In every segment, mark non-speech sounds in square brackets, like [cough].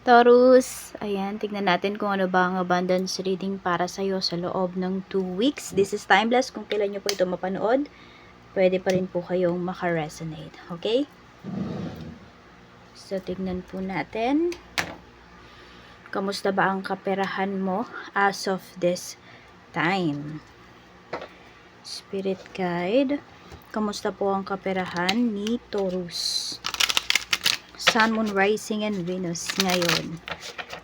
Taurus, ayan, tignan natin kung ano ba ang abundance reading para sa'yo sa loob ng 2 weeks. This is timeless. Kung kailan nyo po ito mapanood, pwede pa rin po kayong makaresonate. Okay? So, tignan po natin. Kamusta ba ang kaperahan mo as of this time? Spirit guide. Kamusta po ang kaperahan ni Taurus? Sun, Moon, Rising, and Venus ngayon.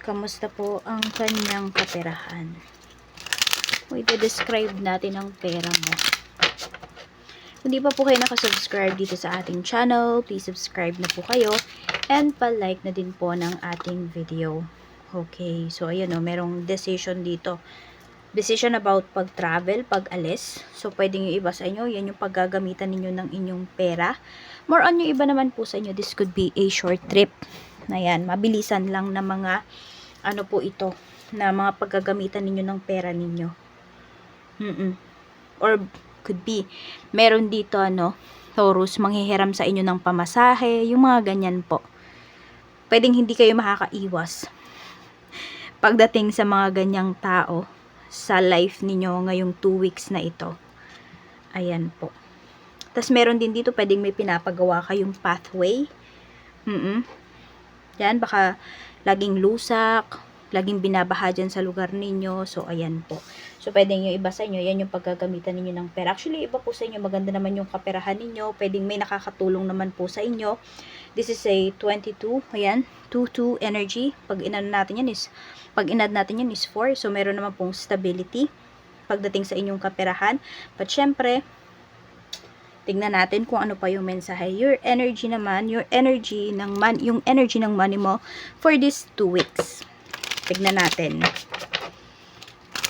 Kamusta po ang kanyang kaperahan? Ito-describe natin ang pera mo. Kung di pa po kayo nakasubscribe dito sa ating channel, please subscribe na po kayo and pa-like na din po ng ating video. Okay, so ayan o, merong decision dito. Decision about pag-travel, pag-alis. So, pwedeng yung iba sa inyo, yan yung paggagamitan ninyo ng inyong pera. More on yung iba naman po sa inyo, this could be a short trip. Na yan, mabilisan lang na mga, ano po ito, na mga paggagamitan ninyo ng pera ninyo. Mm-mm. Or, could be, meron dito, ano, Taurus, manghihiram sa inyo ng pamasahe, yung mga ganyan po. Pwedeng hindi kayo makakaiwas [laughs] pagdating sa mga ganyang tao sa life ninyo ngayong 2 weeks na ito. Ayan po. Tapos meron din dito, pwedeng may pinapagawa kayong pathway. Mm Yan, baka laging lusak, laging binabaha dyan sa lugar ninyo. So, ayan po. So, pwedeng yung iba sa inyo, yan yung paggagamitan ninyo ng pera. Actually, iba po sa inyo, maganda naman yung kaperahan ninyo. Pwedeng may nakakatulong naman po sa inyo. This is a 22, ayan, 2-2 energy. Pag inano natin yan is, pag inad natin yan is 4. So, meron naman pong stability pagdating sa inyong kaperahan. But, syempre, tingnan natin kung ano pa yung mensahe. Your energy naman, your energy ng man, yung energy ng money mo for these 2 weeks. Tignan natin.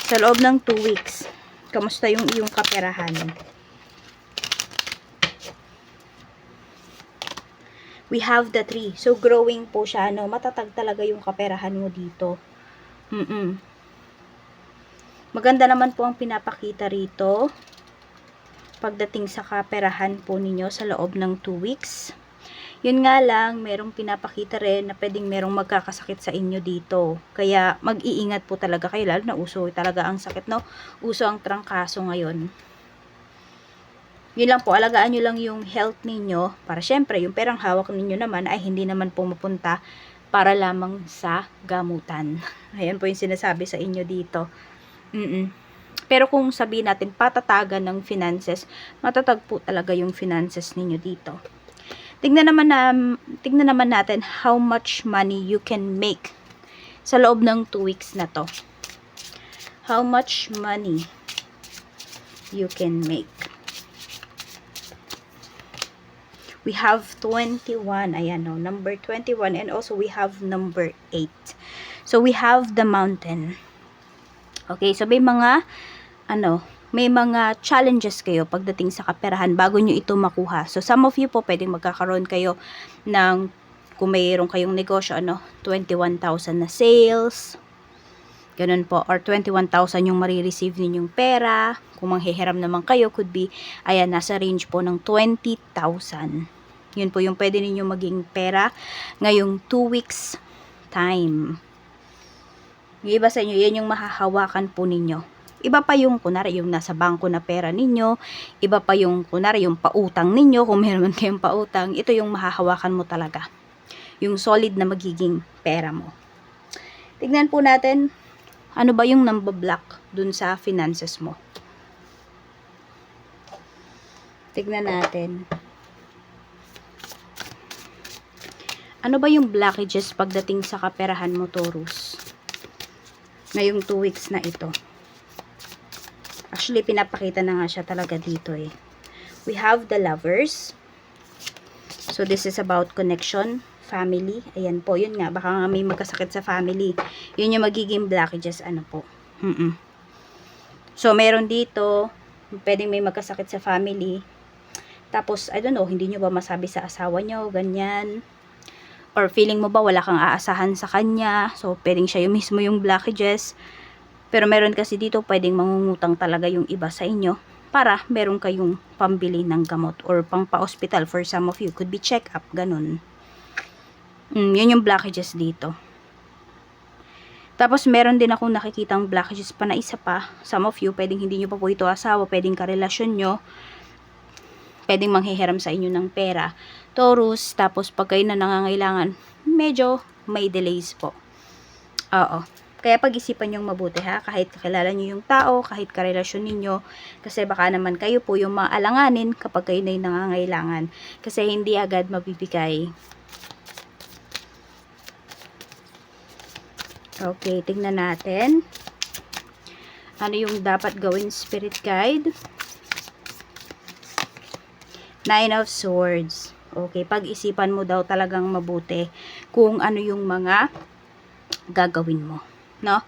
Sa loob ng 2 weeks, kamusta yung iyong kaperahan? We have the tree. So, growing po siya, no? Matatag talaga yung kaperahan mo dito. Mm-mm. Maganda naman po ang pinapakita rito pagdating sa kaperahan po ninyo sa loob ng 2 weeks. Yun nga lang, merong pinapakita rin na pwedeng merong magkakasakit sa inyo dito. Kaya mag-iingat po talaga kayo, lalo na uso talaga ang sakit, no? Uso ang trangkaso ngayon. Yun lang po, alagaan nyo lang yung health ninyo para syempre, yung perang hawak ninyo naman ay hindi naman pumupunta para lamang sa gamutan. [laughs] Ayan po yung sinasabi sa inyo dito. Mm-mm. Pero kung sabihin natin patatagan ng finances, matatag po talaga yung finances ninyo dito. Tingnan naman na tingnan naman natin how much money you can make sa loob ng 2 weeks na to. How much money you can make. We have 21, ayan no, number 21 and also we have number 8. So we have the mountain. Okay, so may mga ano, may mga challenges kayo pagdating sa kaperahan bago nyo ito makuha. So, some of you po, pwedeng magkakaroon kayo ng, kung mayroon kayong negosyo, ano, 21,000 na sales, ganun po, or 21,000 yung marireceive ninyong pera, kung manghihiram naman kayo, could be, ayan, nasa range po ng 20,000. Yun po yung pwede ninyo maging pera ngayong 2 weeks time. Yung iba sa inyo, yan yung mahahawakan po ninyo Iba pa yung, kunari, yung nasa bangko na pera ninyo. Iba pa yung, kunari, yung pautang ninyo. Kung [laughs] meron man kayong pautang, ito yung mahahawakan mo talaga. Yung solid na magiging pera mo. Tignan po natin, ano ba yung nambablock dun sa finances mo. Tignan natin. Ano ba yung blockages pagdating sa kaperahan mo, Taurus? Ngayong 2 weeks na ito. Actually, pinapakita na nga siya talaga dito eh. We have the lovers. So, this is about connection, family. Ayan po, yun nga. Baka nga may magkasakit sa family. Yun yung magiging blockages, ano po. Mm -mm. So, meron dito, pwedeng may magkasakit sa family. Tapos, I don't know, hindi nyo ba masabi sa asawa nyo, ganyan. Or feeling mo ba wala kang aasahan sa kanya. So, pwedeng siya yung mismo yung blockages. Pero meron kasi dito pwedeng mangungutang talaga yung iba sa inyo para meron kayong pambili ng gamot or pang pa-hospital for some of you. Could be check-up, ganun. Mm, yun yung blockages dito. Tapos, meron din akong nakikitang blockages pa na isa pa. Some of you, pwedeng hindi nyo pa po ito asawa, pwedeng karelasyon nyo, pwedeng manghihiram sa inyo ng pera. Taurus, tapos pag kayo na nangangailangan, medyo may delays po. Oo. Kaya pag-isipan yung mabuti ha, kahit kakilala nyo yung tao, kahit karelasyon ninyo, kasi baka naman kayo po yung maalanganin kapag kayo na yung nangangailangan. Kasi hindi agad mabibigay. Okay, tingnan natin. Ano yung dapat gawin spirit guide? Nine of Swords. Okay, pag-isipan mo daw talagang mabuti kung ano yung mga gagawin mo, no?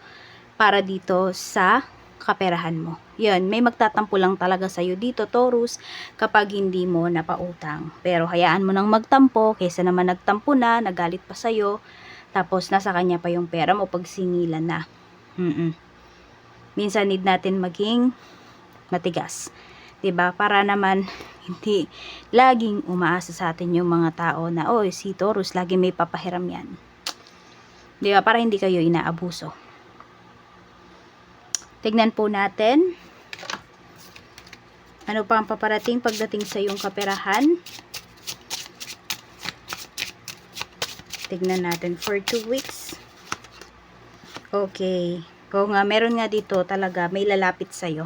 Para dito sa kaperahan mo. Yun, may magtatampo lang talaga sa'yo dito, Taurus, kapag hindi mo napautang. Pero hayaan mo nang magtampo, kaysa naman nagtampo na, nagalit pa sa'yo, tapos nasa kanya pa yung pera mo pag singilan na. Mm-mm. Minsan need natin maging matigas. 'Di ba? Para naman [laughs] hindi laging umaasa sa atin yung mga tao na, oh, si Taurus, lagi may papahiram yan. 'Di ba? Para hindi kayo inaabuso. Tignan po natin. Ano pa ang paparating pagdating sa iyong kaperahan? Tignan natin for 2 weeks. Okay. Kung nga, meron nga dito talaga, may lalapit sa'yo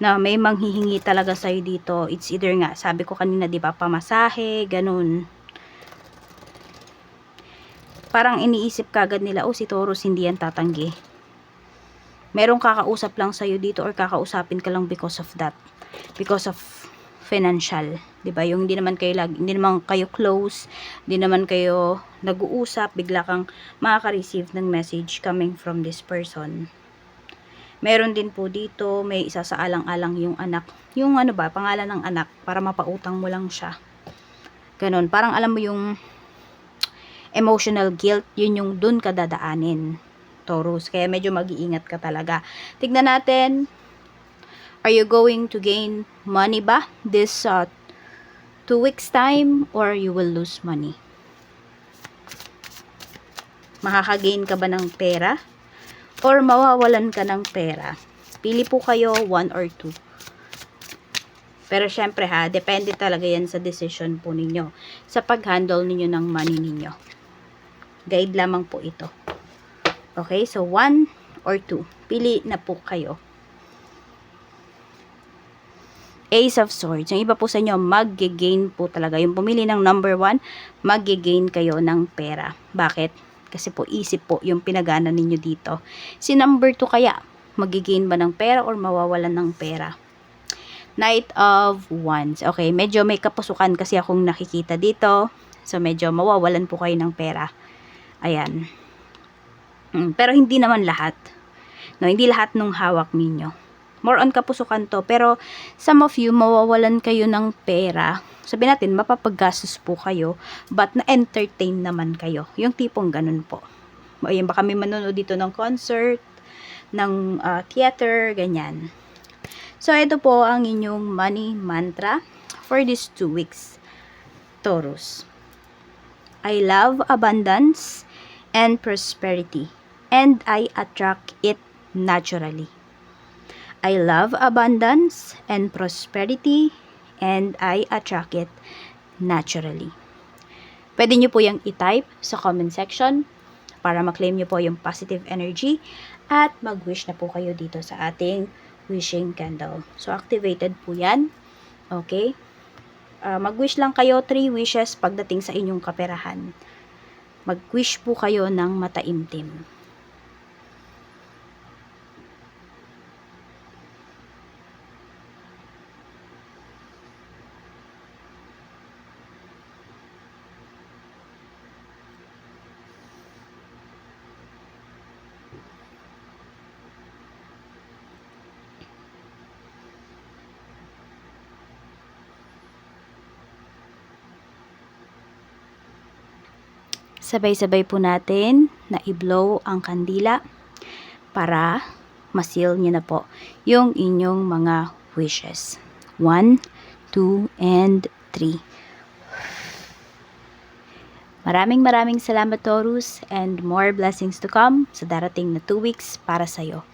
na may manghihingi talaga sa'yo dito. It's either nga, sabi ko kanina, di ba, pamasahe, ganun. Parang iniisip kagad nila, oh, si Taurus hindi yan tatanggi. Merong kakausap lang sa'yo dito or kakausapin ka lang because of that. Because of financial, 'di ba? Yung hindi naman kayo lagi, hindi naman kayo close, hindi naman kayo nag-uusap, bigla kang makaka-receive ng message coming from this person. Meron din po dito, may isa sa alang-alang yung anak. Yung ano ba, pangalan ng anak para mapautang mo lang siya. Ganon, parang alam mo yung emotional guilt, yun yung dun ka dadaanin. Taurus, kaya medyo mag-iingat ka talaga. Tignan natin, Are you going to gain money ba this uh, two weeks time or you will lose money? Makakagain ka ba ng pera? Or mawawalan ka ng pera? Pili po kayo, one or two. Pero syempre ha, depende talaga yan sa decision po ninyo. Sa pag-handle ninyo ng money ninyo. Guide lamang po ito. Okay, so one or two. Pili na po kayo. Ace of Swords. Yung iba po sa inyo, mag-gain po talaga. Yung pumili ng number 1, mag-gain kayo ng pera. Bakit? Kasi po, isip po yung pinagana ninyo dito. Si number 2 kaya, mag-gain ba ng pera or mawawalan ng pera? Knight of Wands. Okay, medyo may kapusukan kasi akong nakikita dito. So, medyo mawawalan po kayo ng pera. Ayan. Mm, Pero hindi naman lahat. No, hindi lahat nung hawak ninyo more on kapusukan to. Pero, some of you, mawawalan kayo ng pera. Sabi natin, mapapaggastos po kayo, but na-entertain naman kayo. Yung tipong ganun po. Ayun, baka may manonood dito ng concert, ng uh, theater, ganyan. So, ito po ang inyong money mantra for these two weeks. Taurus. I love abundance and prosperity, and I attract it naturally. I love abundance and prosperity and I attract it naturally. Pwede nyo po yung i-type sa comment section para maklaim nyo po yung positive energy at mag-wish na po kayo dito sa ating wishing candle. So, activated po yan. Okay? Uh, mag-wish lang kayo 3 wishes pagdating sa inyong kaperahan. Mag-wish po kayo ng mataimtim. Sabay-sabay po natin na i-blow ang kandila para masil nyo na po yung inyong mga wishes. 1, 2, and 3. Maraming maraming salamat Taurus and more blessings to come sa darating na 2 weeks para sa'yo.